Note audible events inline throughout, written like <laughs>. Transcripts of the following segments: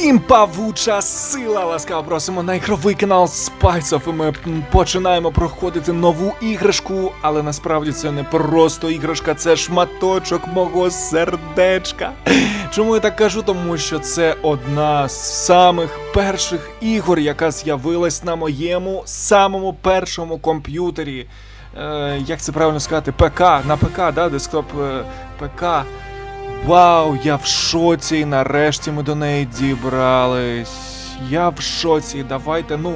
Всім павуча сила! Ласкаво просимо на ігровий канал Спайсов. І ми починаємо проходити нову іграшку, але насправді це не просто іграшка, це шматочок мого сердечка. Чому я так кажу? Тому що це одна з самих перших ігор, яка з'явилась на моєму самому першому комп'ютері. Е, як це правильно сказати? ПК, на ПК, да, десктоп е, ПК. Вау, я в шоці, і нарешті ми до неї дібрались. Я в шоці. Давайте, ну.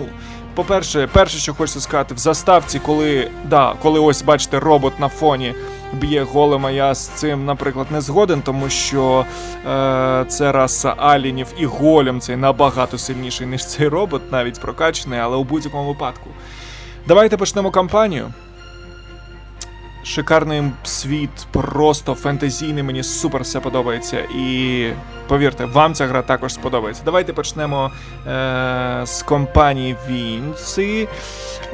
По-перше, перше, що хочу сказати, в заставці, коли. Да, коли ось бачите, робот на фоні б'є голема, я з цим, наприклад, не згоден, тому що е, це раса алінів і голем цей набагато сильніший, ніж цей робот, навіть прокачаний, але у будь-якому випадку. Давайте почнемо кампанію. Шикарний світ, просто фентезійний, мені супер все подобається. І повірте, вам ця гра також сподобається. Давайте почнемо е, з компанії Вінці.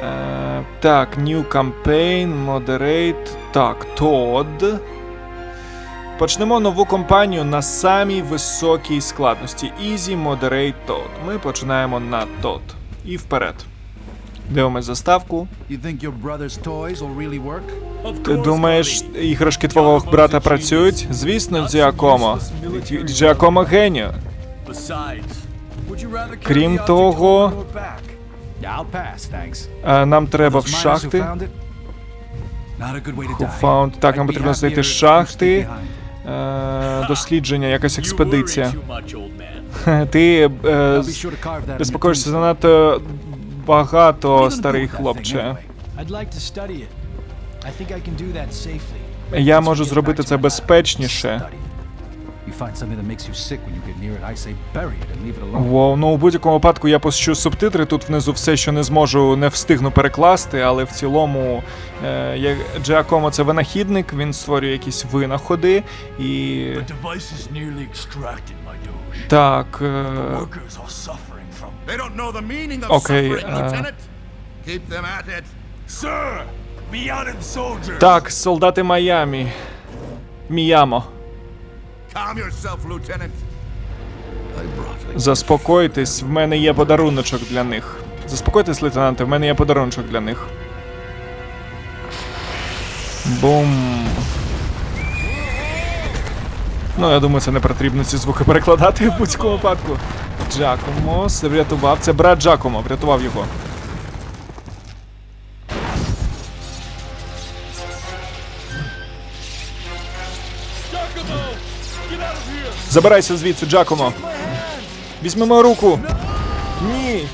Е, так, New Campaign, Moderate. Так, Todd. Почнемо нову кампанію на самій високій складності. Easy, Moderate, Todd. Ми починаємо на Todd. І вперед. Дивимось заставку. Ти думаєш, іграшки твого брата працюють? Звісно, Джіакомо. Джіакомо генію. Крім того- нам треба в шахти. found Так, нам потрібно знайти шахти. Е, дослідження, якась експедиція. <laughs> Ти е, безпокоїшся занадто багато, старий хлопче. Я можу зробити це безпечніше. Воу, ну у будь-якому випадку я пощу субтитри. Тут внизу все, що не зможу, не встигну перекласти, але в цілому е, як Джіакомо це винахідник, він створює якісь винаходи і. Так. Е, They don't know the meaning of Okay, suffering, uh, Lieutenant. Keep them at it. Sir, Mianan soldiers. так, солдати Майамі. Міямо. Calm yourself, Lieutenant. Заспокойтесь, в мене є подаруночок для них. Заспокойтесь, лейтенанте, в мене є подаруночок для них. Бум. Ну, я думаю, це не потрібно ці звуки перекладати в будь-якому випадку. Джакомо врятував. Це брат Джакомо, врятував його. Забирайся звідси, Джакомо. Візьми мою руку. Ні.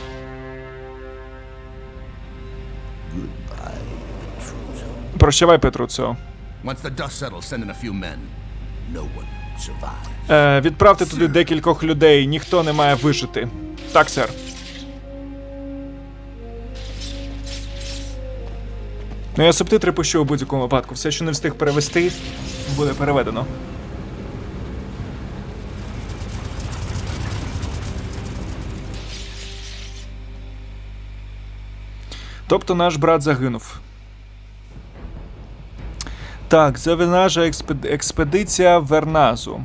Прощавай, Петруцо. Once the dust settles, send in a few men. No one survives. Е, відправте туди декількох людей, ніхто не має вижити. Так, сер. Ну, я субтитри пущу у будь-якому випадку. Все, що не встиг перевести, буде переведено. Тобто наш брат загинув. Так, експед... експедиція Верназу.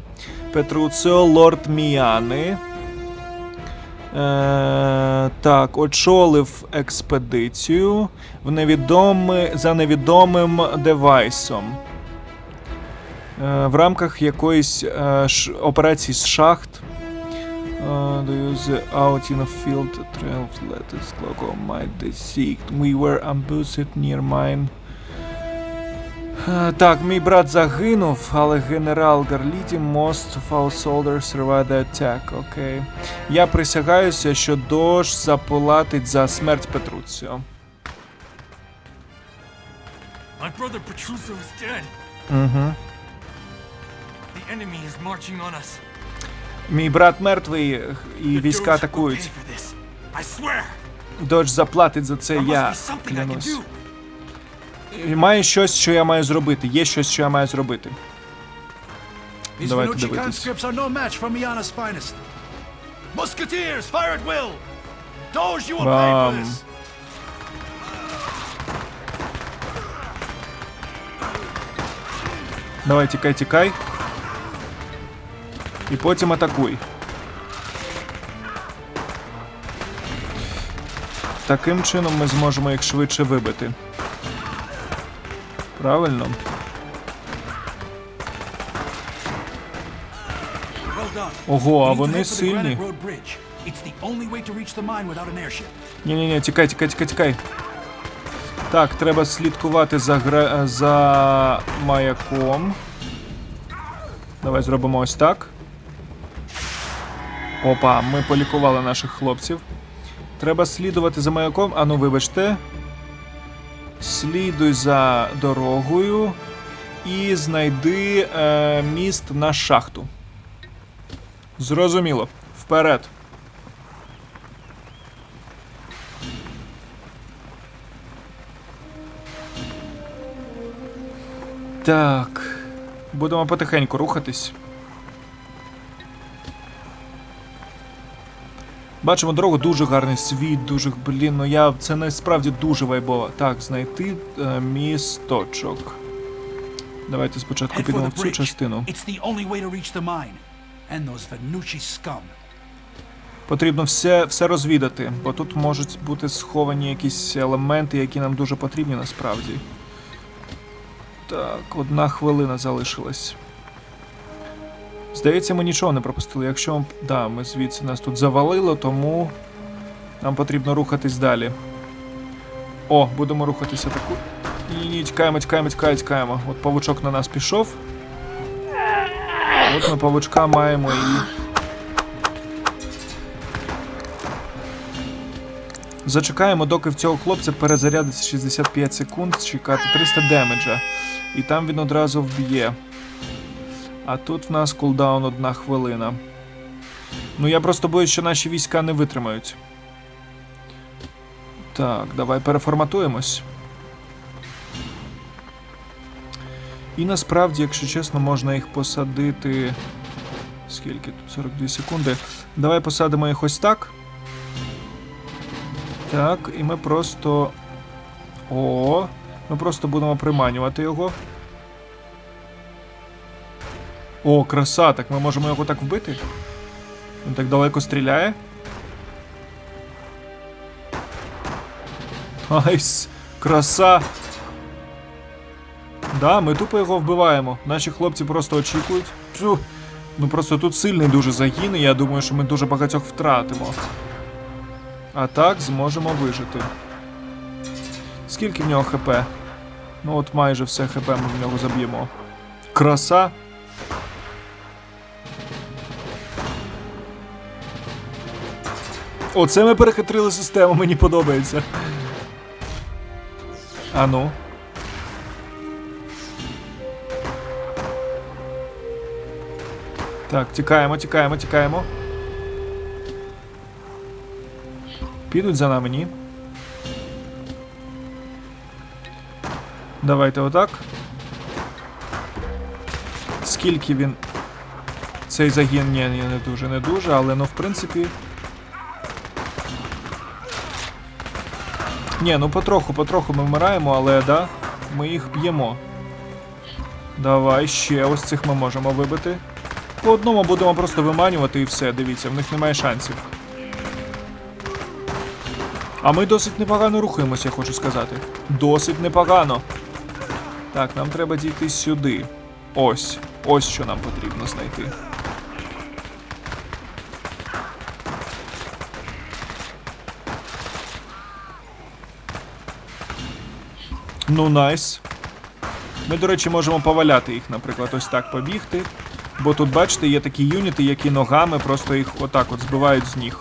Петруціо Лорд Міани. Е, так, очолив експедицію в невідоми... за невідомим девайсом. Е, в рамках якоїсь е, ш... операції з шахт. Uh, you use out in a field trail letters clock on my. We were ambushed near mine. Е, Так, мій брат загинув, але генерал Гарліті most of our soldiers survived the attack. Окей. Я присягаюся, що дощ заплатить за смерть Петруціо. My brother Petruso is dead. Угу. The enemy is marching on us. Мій брат мертвий і війська атакують. I swear. Дощ заплатить за це, я клянусь має щось, що я маю зробити. Є щось, що я маю зробити. Давайте дивитись. Бам. Um, Давай, тікай, тікай. І потім атакуй. Таким чином ми зможемо їх швидше вибити. Правильно. Ого, а вони сильні. Ні-ні-ні, тікай, тікай, тікай, тікай. Так, треба слідкувати за гра... за маяком. Давай зробимо ось так. Опа, ми полікували наших хлопців. Треба слідувати за маяком. Ану, вибачте. Слідуй за дорогою і знайди е, міст на шахту. Зрозуміло. Вперед. Так. Будемо потихеньку рухатись. Бачимо дорогу, дуже гарний світ, дуже блін, ну я це насправді дуже вайбово. Так, знайти е, місточок. Давайте спочатку підемо в цю частину. Потрібно все, все розвідати, бо тут можуть бути сховані якісь елементи, які нам дуже потрібні насправді. Так, одна хвилина залишилась. Здається, ми нічого не пропустили. Якщо да, ми звідси нас тут завалило, тому нам потрібно рухатись далі. О, будемо рухатися таку. Ні, ні, тікаємо, тікаємо, тікаємо, тікаємо. От павучок на нас пішов. От ми павучка маємо і. Зачекаємо, доки в цього хлопця перезарядиться 65 секунд, чекати 300 демеджа. І там він одразу вб'є. А тут в нас кулдаун одна хвилина. Ну я просто боюсь, що наші війська не витримають. Так, давай переформатуємось. І насправді, якщо чесно, можна їх посадити. Скільки тут? 42 секунди. Давай посадимо їх ось так. Так, і ми просто. О, ми просто будемо приманювати його. О, краса, так ми можемо його так вбити? Він так далеко стріляє. Айс, краса. Да, ми тупо його вбиваємо. Наші хлопці просто очікують. Фу. Ну просто тут сильний дуже загін, і я думаю, що ми дуже багатьох втратимо. А так зможемо вижити. Скільки в нього ХП? Ну от майже все ХП ми в нього заб'ємо. Краса. Оце ми перехитрили систему, мені подобається. А ну. Так, тікаємо, тікаємо, тікаємо. Підуть за нами, ні? Давайте отак. Скільки він. Цей загін, ні, ні, не дуже, не дуже, але ну в принципі. Ні, ну потроху, потроху ми вмираємо, але да, ми їх б'ємо. Давай, ще ось цих ми можемо вибити. По одному будемо просто виманювати і все, дивіться, в них немає шансів. А ми досить непогано рухаємося, я хочу сказати. Досить непогано. Так, нам треба дійти сюди. Ось. Ось що нам потрібно знайти. Ну, найс. Ми, до речі, можемо поваляти їх, наприклад, ось так побігти. Бо тут, бачите, є такі юніти, які ногами просто їх отак от збивають з ніг.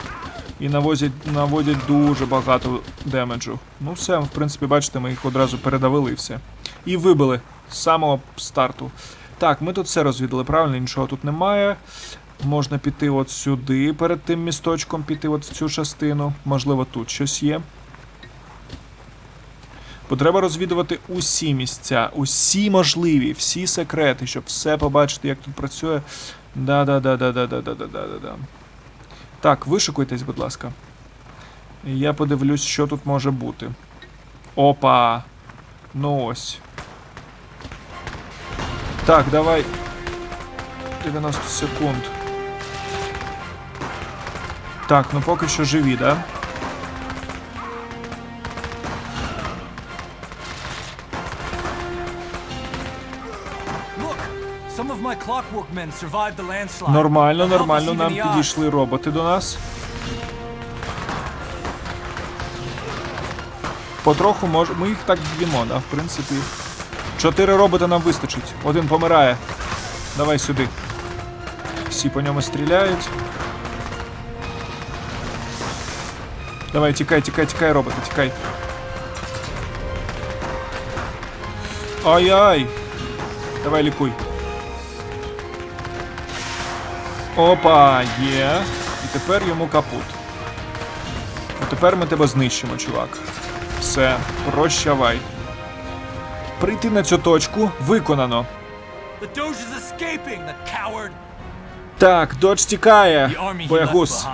І навозять, наводять дуже багато демеджу. Ну все, в принципі, бачите, ми їх одразу передавили і все. І вибили з самого старту. Так, ми тут все розвідали, правильно, нічого тут немає. Можна піти от сюди, перед тим місточком піти от в цю частину. Можливо, тут щось є. Бо треба розвідувати усі місця, усі можливі, всі секрети, щоб все побачити, як тут працює. Да-да-да-да-да-да-да-да-да-да. Так, вишикуйтесь, будь ласка. Я подивлюсь, що тут може бути. Опа! Ну ось. Так, давай. 90 секунд. Так, ну поки що живі, да? Нормально, нормально. Нам підійшли роботи до нас. Потроху мож... Ми їх так б'ємо, да, в принципі. Чотири робота нам вистачить. Один помирає. Давай сюди. Всі по ньому стріляють. Давай, тікай, тікай, тікай, роботи, тікай. Ай-ай! Давай лікуй. Опа, є. І тепер йому капут. А тепер ми тебе знищимо, чувак. Все, прощавай. Прийти на цю точку виконано. Так, додж тікає. Боягуз.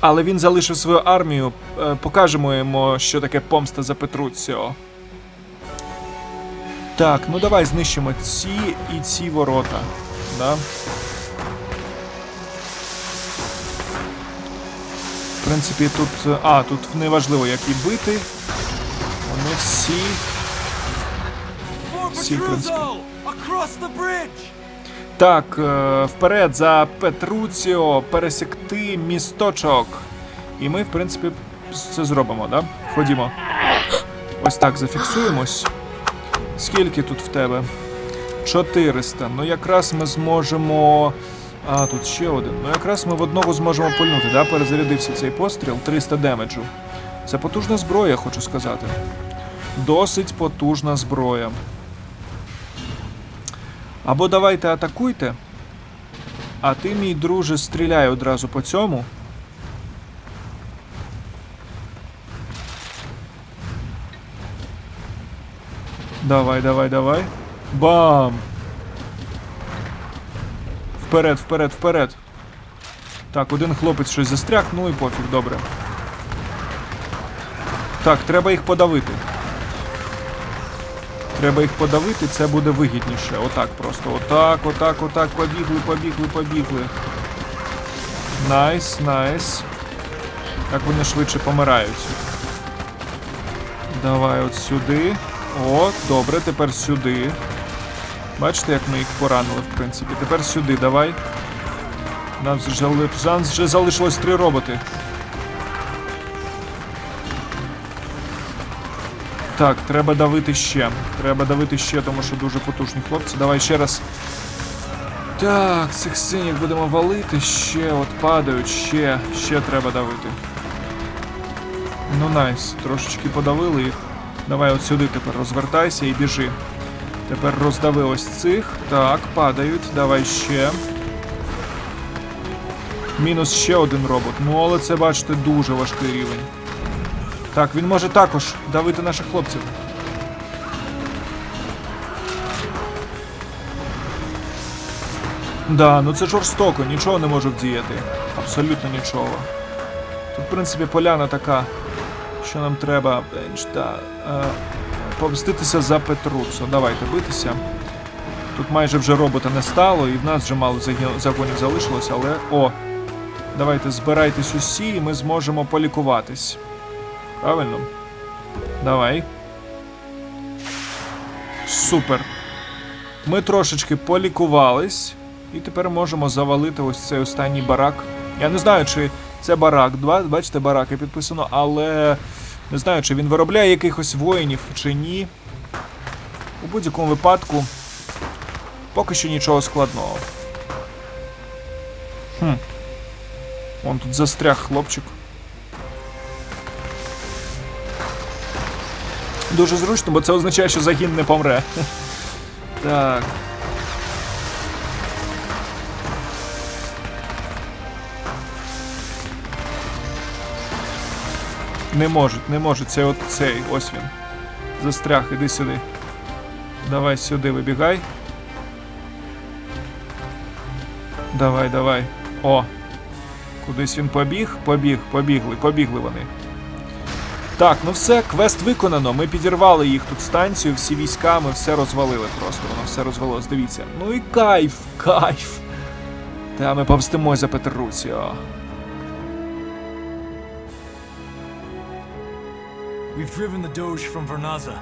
Але він залишив свою армію. Е, Покажемо йому, що таке помста за Петруціо. Так, ну давай знищимо ці і ці ворота. Да? В принципі, тут. А, тут неважливо, як їх бити. Вони всі. Всі, принципі. Так, е, вперед за Петруціо пересікти місточок. І ми, в принципі, це зробимо, да? Ходімо. Ось так зафіксуємось. Скільки тут в тебе? 400. Ну якраз ми зможемо. А, тут ще один. Ну якраз ми в одного зможемо пульнути, да? Перезарядився цей постріл. 300 демеджу. Це потужна зброя, хочу сказати. Досить потужна зброя. Або давайте атакуйте. А ти, мій друже, стріляй одразу по цьому. Давай, давай, давай. Бам! Вперед, вперед, вперед. Так, один хлопець щось застряг, ну і пофіг, добре. Так, треба їх подавити. Треба їх подавити, це буде вигідніше. Отак просто. Отак, отак, отак. Побігли, побігли, побігли. Найс, найс. Так вони швидше помирають. Давай от сюди. О, добре, тепер сюди. Бачите, як ми їх поранили, в принципі. Тепер сюди, давай. Нам вже, залишилось три роботи. Так, треба давити ще. Треба давити ще, тому що дуже потужні хлопці. Давай ще раз. Так, цих синіх будемо валити. Ще от падають, ще, ще треба давити. Ну найс, трошечки подавили їх. Давай от сюди тепер розвертайся і біжи. Тепер роздави ось цих. Так, падають. Давай ще. Мінус ще один робот. Ну, але це, бачите, дуже важкий рівень. Так, він може також давити наших хлопців. Да, ну це жорстоко, нічого не можу вдіяти. Абсолютно нічого. Тут, в принципі, поляна така, що нам треба бенч, да, е, помститися за Петруцу. Давайте битися. Тут майже вже робота не стало, і в нас вже мало загонів залишилось, але. О! Давайте збирайтесь усі, і ми зможемо полікуватись. Правильно? Давай. Супер. Ми трошечки полікувались. І тепер можемо завалити ось цей останній барак. Я не знаю, чи це барак. Два, бачите, бараки підписано, але не знаю, чи він виробляє якихось воїнів чи ні. У будь-якому випадку. Поки що нічого складного. Хм. Вон тут застряг хлопчик. Дуже зручно, бо це означає, що загін не помре. <laughs> Так. Не можуть, не можуть. Це от цей, ось він. Застряг, іди сюди. Давай сюди вибігай. Давай, давай. О. Кудись він побіг, побіг, побігли, побігли вони. Так, ну все, квест виконано. Ми підірвали їх тут станцію, всі війська, ми все розвалили просто. Воно все розвалилось. Дивіться. Ну і кайф, кайф. Та ми помстимось за Петруціо. We've driven the Doge from Vernaza.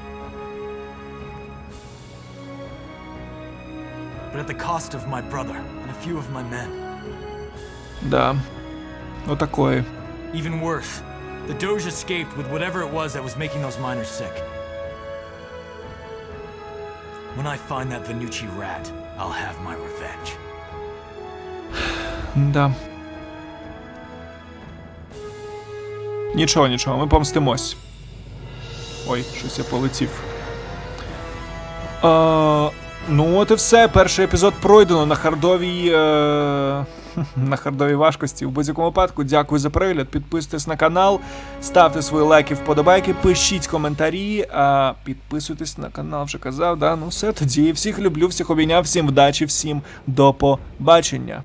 but at the cost of my brother and a few of my men. Да. Отакої. Even worse, the Doge escaped with whatever it was that was making those miners sick. When I find that Venucci rat, I'll have my revenge. Да. Нічого, нічого, ми помстимось. Ой, щось я полетів. Е, ну, от і все. Перший епізод пройдено на хардовій. Е, <laughs> на хардовій важкості. В будь-якому випадку, дякую за перегляд. Підписуйтесь на канал, ставте свої лайки, вподобайки, пишіть коментарі, а підписуйтесь на канал, вже казав. Да? Ну все тоді. Всіх люблю, всіх обійняв, всім вдачі, всім до побачення.